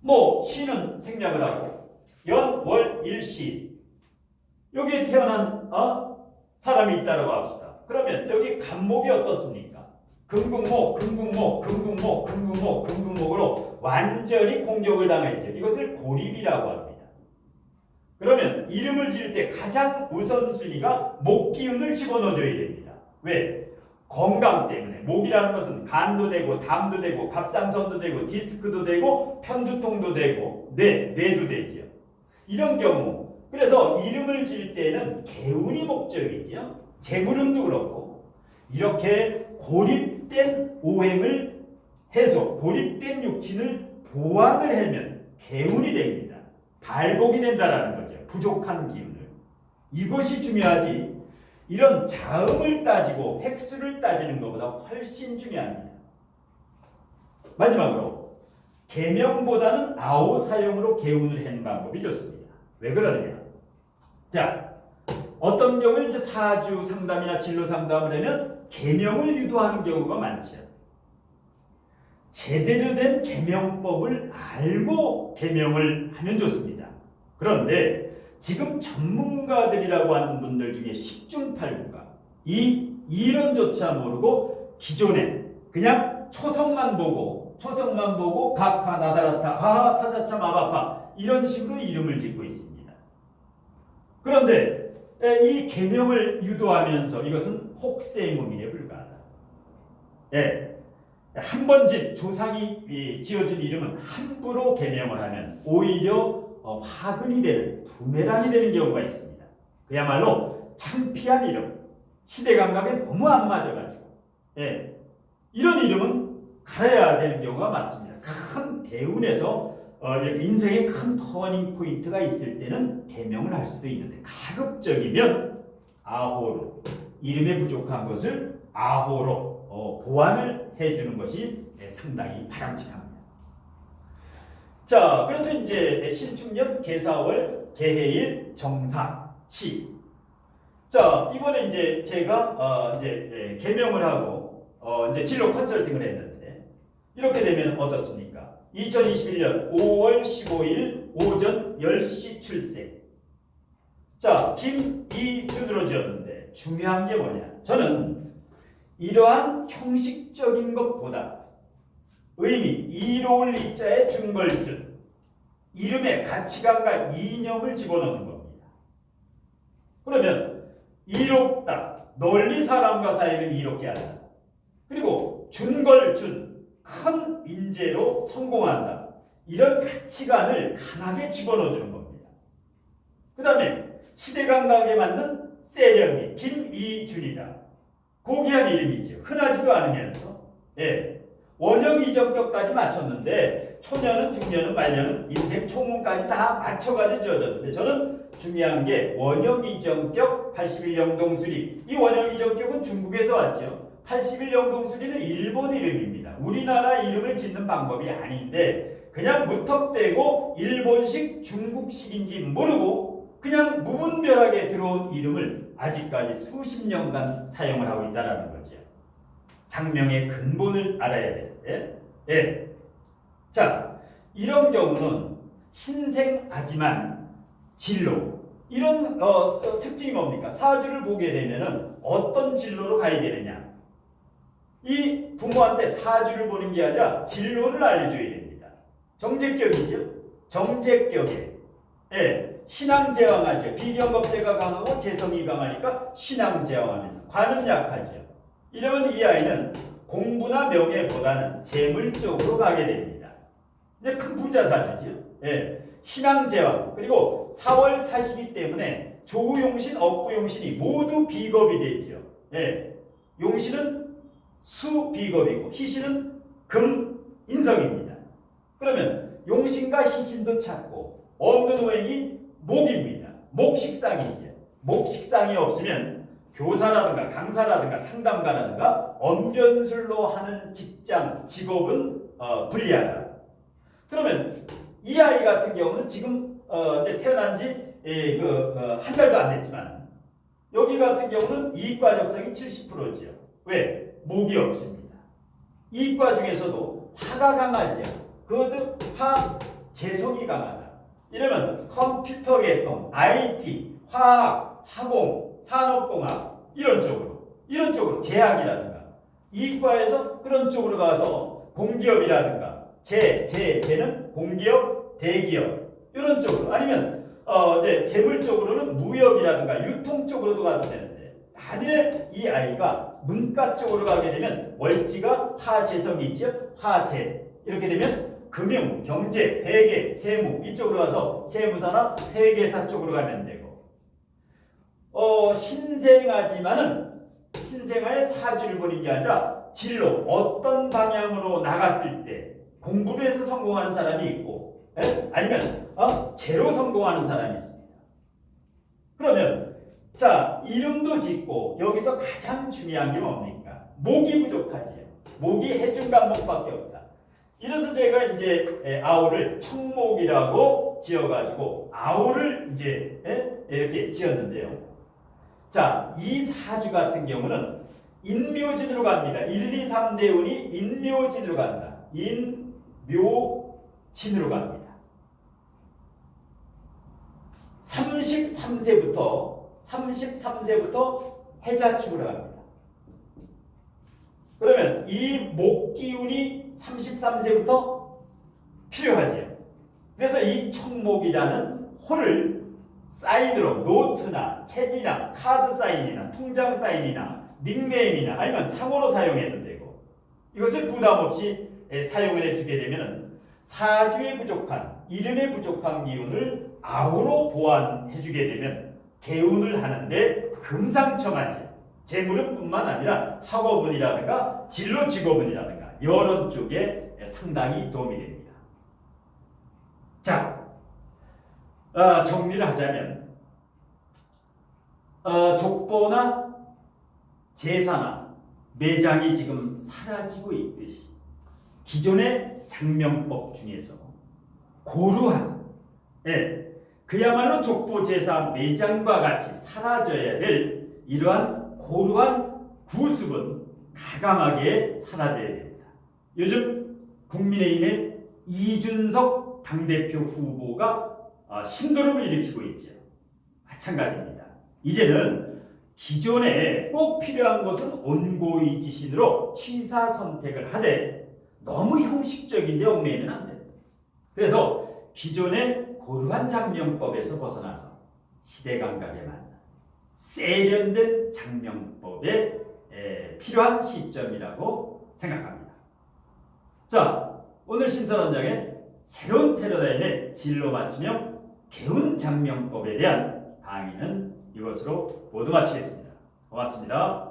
뭐 시는 생략을 하고 연, 월, 일, 시 여기에 태어난 어? 사람이 있다라고 합시다. 그러면 여기 간목이 어떻습니까? 금국목, 금국목, 금국목, 금국목, 금국목으로 완전히 공격을 당했죠. 이것을 고립이라고 합니다. 그러면 이름을 지을 때 가장 우선순위가 목 기운을 집어넣어줘야 됩니다. 왜? 건강 때문에 목이라는 것은 간도 되고 담도 되고 갑상선도 되고 디스크도 되고 편두통도 되고 뇌, 뇌도 되지요. 이런 경우 그래서 이름을 지을 때는 개운이 목적이지요. 재물음도 그렇고 이렇게 고립된 오행을 해서 고립된 육친을 보완을 하면 개운이 됩니다. 발복이 된다라는 거죠. 부족한 기운을. 이것이 중요하지. 이런 자음을 따지고 획수를 따지는 것보다 훨씬 중요합니다. 마지막으로 개명보다는 아오 사용으로 개운을 하는 방법이 좋습니다. 왜 그러느냐? 자, 어떤 경우에 이제 사주 상담이나 진로 상담을 하면 개명을 유도하는 경우가 많죠. 제대로 된 개명법을 알고 개명을 하면 좋습니다. 그런데 지금 전문가들이라고 하는 분들 중에 십중팔구가 이 이론조차 모르고 기존에 그냥 초성만 보고 초성만 보고 각하 나다라타 하하 사자차 마바파 이런 식으로 이름을 짓고 있습니다. 그런데 이 개명을 유도하면서 이것은 혹세무민에 불과하다. 예. 한번진 조상이 지어준 이름은 함부로 개명을 하면 오히려 어, 화근이 되는 부메랑이 되는 경우가 있습니다. 그야말로 창피한 이름, 시대 감각에 너무 안 맞아가지고 예. 이런 이름은 갈아야 되는 경우가 많습니다. 큰 대운에서 어, 이렇게 인생의 큰 터닝 포인트가 있을 때는 개명을 할 수도 있는데 가급적이면 아호로 이름에 부족한 것을 아호로 어, 보완을 해주는 것이 예, 상당히 바람직합니다. 자, 그래서 이제 신축년 개사월 개해일 정사 시. 자, 이번에 이제 제가 어, 이제 예, 개명을 하고 어, 이제 진로 컨설팅을 했는데 이렇게 되면 어떻습니까? 2021년 5월 15일 오전 10시 출생. 자, 김이준으로 지었는데 중요한 게 뭐냐? 저는 이러한 형식적인 것보다 의미, 이로울 이자의 중벌준, 이름의 가치관과 이념을 집어넣는 겁니다. 그러면 이롭다, 널리 사람과 사이를 이롭게 한다. 그리고 준걸준, 큰 인재로 성공한다. 이런 가치관을 강하게 집어넣어 주는 겁니다. 그 다음에 시대 감각에 맞는 세련미, 김이준이다. 고귀한 이름이죠. 흔하지도 않으면서. 예. 원형 이정격까지 맞췄는데 초년은 중년은 말년은 인생 초문까지 다 맞춰가지고 지어졌는데 저는 중요한 게 원형 이정격 81 영동수리 이 원형 이정격은 중국에서 왔죠. 81 영동수리는 일본 이름입니다. 우리나라 이름을 짓는 방법이 아닌데 그냥 무턱대고 일본식 중국식인지 모르고 그냥 무분별하게 들어온 이름을 아직까지 수십 년간 사용을 하고 있다는 거죠. 장명의 근본을 알아야 되는데, 예. 자, 이런 경우는 신생하지만 진로 이런 어, 어, 특징이 뭡니까? 사주를 보게 되면은 어떤 진로로 가야 되느냐? 이 부모한테 사주를 보는 게 아니라 진로를 알려줘야 됩니다. 정제격이죠. 정제격에 예, 신앙 제왕하죠. 비경겁제가 강하고 재성이 강하니까 신앙 제왕하면서 관은 약하죠. 이러면 이 아이는 공부나 명예보다는 재물 쪽으로 가게 됩니다. 이제 큰 부자사주죠. 예. 신앙제왕 그리고 4월 40이 때문에 조용신, 억부용신이 모두 비겁이 되죠. 예. 용신은 수 비겁이고 희신은 금 인성입니다. 그러면 용신과 희신도 찾고 없는 오행이 목입니다. 목식상이죠. 목식상이 없으면 교사라든가 강사라든가 상담가라든가 언변술로 하는 직장, 직업은 어, 불리하다. 그러면 이 아이 같은 경우는 지금 어, 이제 태어난 지한 예, 그, 어, 달도 안 됐지만 여기 같은 경우는 이과 적성이 70%지요. 왜? 목이 없습니다. 이과 중에서도 화가 강하지요. 그것도 화, 재성이 강하다. 이러면 컴퓨터 계통, IT, 화학, 화공, 산업공학 이런 쪽으로 이런 쪽으로 제약이라든가 이과에서 그런 쪽으로 가서 공기업이라든가 제, 제, 제는 공기업, 대기업 이런 쪽으로. 아니면 어 이제 재물 쪽으로는 무역이라든가 유통 쪽으로도 가도 되는데 만일에 이 아이가 문과 쪽으로 가게 되면 월지가 화재성이지요 화재. 이렇게 되면 금융, 경제, 회계, 세무 이쪽으로 가서 세무사나 회계사 쪽으로 가면 되고 어 신생아지만은 신생아의 사주를 보는 게 아니라 진로 어떤 방향으로 나갔을 때 공부를 해서 성공하는 사람이 있고 에? 아니면 어? 제로 성공하는 사람이 있습니다. 그러면 자 이름도 짓고 여기서 가장 중요한 게 뭡니까? 목이 부족하지요. 목이 해준 과목밖에 없다. 이래서 제가 이제 에, 아우를 청목이라고 지어가지고 아우를 이제 에? 이렇게 지었는데요. 자, 이 사주 같은 경우는 인묘진으로 갑니다. 1, 2, 3 대 운이 인묘진으로 간다. 인묘진으로 갑니다. 33세부터 33세부터 해자축으로 갑니다. 그러면 이 목기운이 33세부터 필요하지요. 그래서 이 청목이라는 호를 사인으로 노트나 책이나 카드 사인이나 통장 사인이나 닉네임이나 아니면 상호로 사용해도 되고 이것을 부담 없이 에, 사용을 해주게 되면 사주에 부족한 이름에 부족한 기운을 아우로 보완해주게 되면 개운을 하는데 금상첨화지 재물은뿐만 아니라 학업운이라든가 진로 직업운이라든가 여러 쪽에 상당히 도움이 됩니다. 자, 어, 정리를 하자면 어, 족보나 제사나 매장이 지금 사라지고 있듯이 기존의 장명법 중에서 고루한 예, 그야말로 족보 제사 매장과 같이 사라져야 될 이러한 고루한 구습은 가감하게 사라져야 됩니다. 요즘 국민의힘의 이준석 당대표 후보가 어, 신도름을 일으키고 있죠. 마찬가지입니다. 이제는 기존에 꼭 필요한 것은 온고의 지신으로 취사 선택을 하되 너무 형식적인데 얽매이면 안 됩니다. 그래서 기존의 고루한 장명법에서 벗어나서 시대 감각에 맞는 세련된 장명법에 에, 필요한 시점이라고 생각합니다. 자, 오늘 신선원장의 새로운 패러다임의 진로 맞춤형 개운 장명법에 대한 강의는 이것으로 모두 마치겠습니다. 고맙습니다.